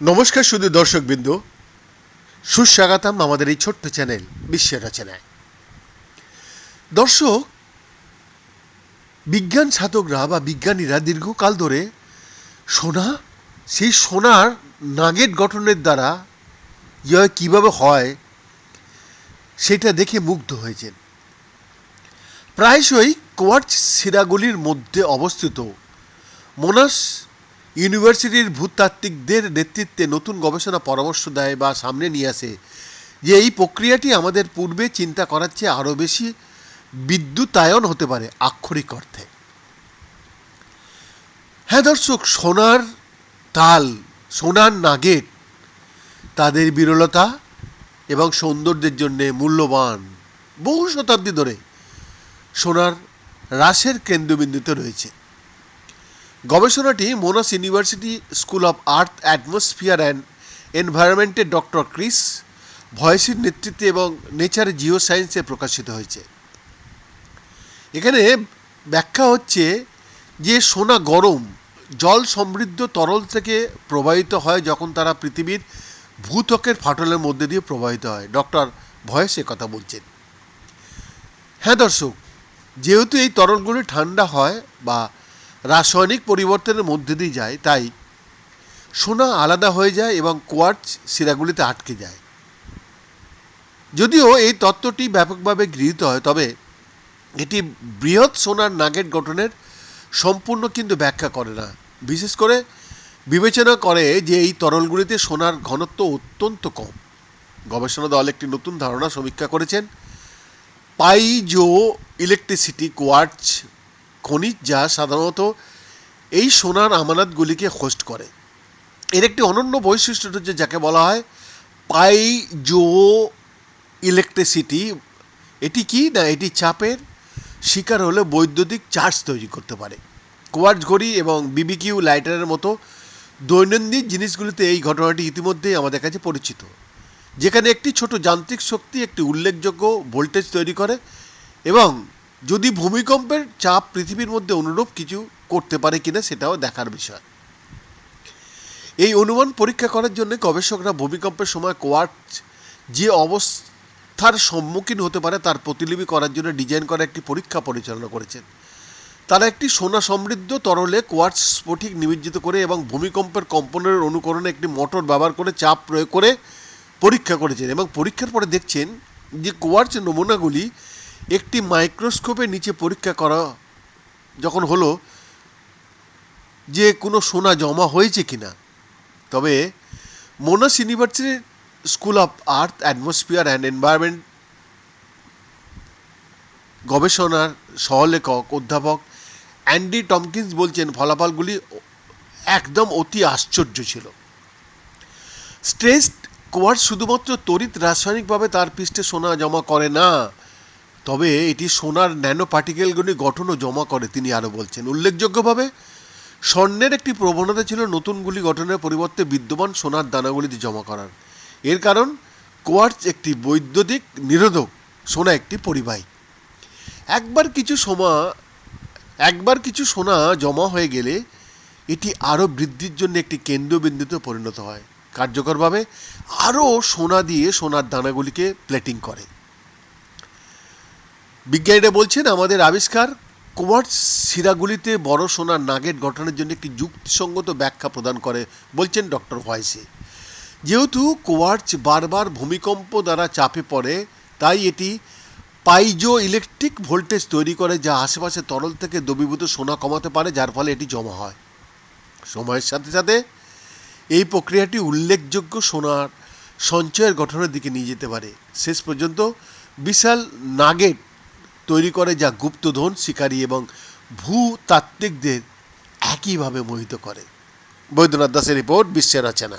নমস্কার শুধু দর্শকবৃন্দ। সুস্বাগতম আমাদের এই ছোট্ট চ্যানেল, বিশ্বের রচনায়। দর্শক, বিজ্ঞান সাধকরা বা বিজ্ঞানীরা দীর্ঘকাল ধরে সোনা, সেই সোনার নাগেট গঠনের দ্বারা কীভাবে হয়, সেটা দেখে মুগ্ধ হয়েছেন। প্রায়শই কোয়ার্চ শিরাগুলির মধ্যে অবস্থিত। মোনাস ইউনিভার্সিটির ভূতাত্ত্বিকদের নেতৃত্বে নতুন গবেষণা পরামর্শ দেয় বা সামনে নিয়ে আসে যে এই প্রক্রিয়াটি আমাদের পূর্বে চিন্তা করার চেয়ে আরও বেশি বিদ্যুতায়ন হতে পারে আক্ষরিক অর্থে। হ্যাঁ দর্শক, সোনার তাল, সোনার নাগেট তাদের বিরলতা এবং সৌন্দর্যের জন্যে মূল্যবান বহু শতাব্দী ধরে। সোনার হ্রাসের কেন্দ্রবিন্দুতে রয়েছে। গবেষণাটি Monash university school of earth, atmosphere and এনভায়রনমেন্টের doctor Chris ভয়েসির নেতৃত্বে এবং নেচার জিও সায়েন্সে প্রকাশিত হয়েছে। এখানে ব্যাখ্যা হচ্ছে যে সোনা গরম, জল সমৃদ্ধ তরল থেকে প্রবাহিত হয় যখন তারা পৃথিবীর ভূত্বকের ফাটলের মধ্যে দিয়ে প্রবাহিত হয়। ডক্টর ভয়েস কথা বলছেন। হ্যাঁ দর্শক যেহেতু এই তরলগুলি ঠান্ডা হয় বা রাসায়নিক পরিবর্তনের মধ্যে দিয়ে যায়, তাই সোনা আলাদা হয়ে যায় এবং কোয়ার্চ শিরাগুলিতে আটকে যায়। যদিও এই তত্ত্বটি ব্যাপকভাবে গৃহীত হয়, তবে এটি বৃহৎ সোনার নাগেট গঠনের সম্পূর্ণ কিন্তু ব্যাখ্যা করে না। বিশেষ করে বিবেচনা করে যে এই তরলগুলিতে সোনার ঘনত্ব অত্যন্ত কম। গবেষণা দল একটি নতুন ধারণা সমীক্ষা করেছেন। পাইজো ইলেকট্রিসিটি কোয়ার্চ খনিজ, যা সাধারণত এই সোনার আমানতগুলিকে হোস্ট করে। এর একটি অনন্য বৈশিষ্ট্য হচ্ছে যাকে বলা হয় পাইজো ইলেকট্রিসিটি। এটি কি না, এটি চাপের শিকার হলে বৈদ্যুতিক চার্জ তৈরি করতে পারে। কোয়ার্চ ঘড়ি এবং বিবিকিউ লাইটারের মতো দৈনন্দিন জিনিসগুলিতে এই ঘটনাটি ইতিমধ্যেই আমাদের কাছে পরিচিত। যেখানে একটি ছোট যান্ত্রিক শক্তি, একটি উল্লেখযোগ্য ভোল্টেজ তৈরি করে এবং যদি ভূমিকম্পের চাপ পৃথিবীর মধ্যে অনুরূপ কিছু করতে পারে কিনা সেটাও দেখার বিষয়। এই অনুমান পরীক্ষা করার জন্য গবেষকরা ভূমিকম্পের সময় কোয়ার্চ যে অবস্থার সম্মুখীন হতে পারে তার প্রতিলিপি করার জন্য ডিজাইন করা একটি পরীক্ষা পরিচালনা করেছেন। তারা একটি সোনা সমৃদ্ধ তরলে কোয়ার্চ স্ফটিক নিমজ্জিত করে এবং ভূমিকম্পের কম্পনের অনুকরণে একটি মোটর ব্যবহার করে চাপ প্রয়োগ করে পরীক্ষা করেছেন এবং পরীক্ষার পরে দেখছেন যে কোয়ার্চ নমুনাগুলি একটি মাইক্রোস্কোপের নিচে পরীক্ষা করা যখন হলো যে কোনো সোনা জমা হয়েছে কিনা। তবে মোনাস ইউনিভার্সিটির school of earth, atmosphere and environment গবেষণার সহলেখক, অধ্যাপক অ্যান্ডি টমকিন্স বলছেন, ফলাফলগুলি একদম অতি আশ্চর্য ছিল। স্ট্রেসড কোয়ার্স শুধুমাত্র তড়িৎ রাসায়নিকভাবে তার পৃষ্ঠে সোনা জমা করে না। তবে এটি সোনার ন্যানো পার্টিকেলগুলি গঠনও জমা করে, তিনি আরও বলছেন। উল্লেখযোগ্যভাবে, স্বর্ণের একটি প্রবণতা ছিল নতুনগুলি গঠনের পরিবর্তে বিদ্যমান সোনার দানাগুলিতে জমা করার। এর কারণ, কোয়ার্চ একটি বৈদ্যুতিক নিরোধক, সোনা একটি পরিবাহী। একবার কিছু সোমা, একবার কিছু সোনা জমা হয়ে গেলে এটি আরও বৃদ্ধির জন্য একটি কেন্দ্রবিন্দুতে পরিণত হয়। কার্যকরভাবে আরও সোনা দিয়ে সোনার দানাগুলিকে প্লেটিং করে। বিজ্ঞানীরা বলছেন, আমাদের আবিষ্কার কোয়ার্টস শিরাগুলিতে বড় সোনার নাগেট গঠনের জন্য একটি যুক্তিসঙ্গত ব্যাখ্যা প্রদান করে বলছেন ডক্টর ভয়েসে যেহেতু কোয়ার্চ বারবার ভূমিকম্প দ্বারা চাপে পড়ে, তাই এটি পাইজো ইলেকট্রিক ভোল্টেজ তৈরি করে যা আশেপাশে তরল থেকে দ্রবীভূত সোনা কমাতে পারে, যার ফলে এটি জমা হয়। সময়ের সাথে সাথে এই প্রক্রিয়াটি উল্লেখযোগ্য সোনার সঞ্চয়ের গঠনের দিকে নিয়ে যেতে পারে। শেষ পর্যন্ত বিশাল নাগেট তৈরি করে যা গুপ্তধন, শিকারী এবং ভূতাত্ত্বিকদের একইভাবে মোহিত করে। বৈদ্যনাথ দাসের রিপোর্ট বিশ্বের রচনা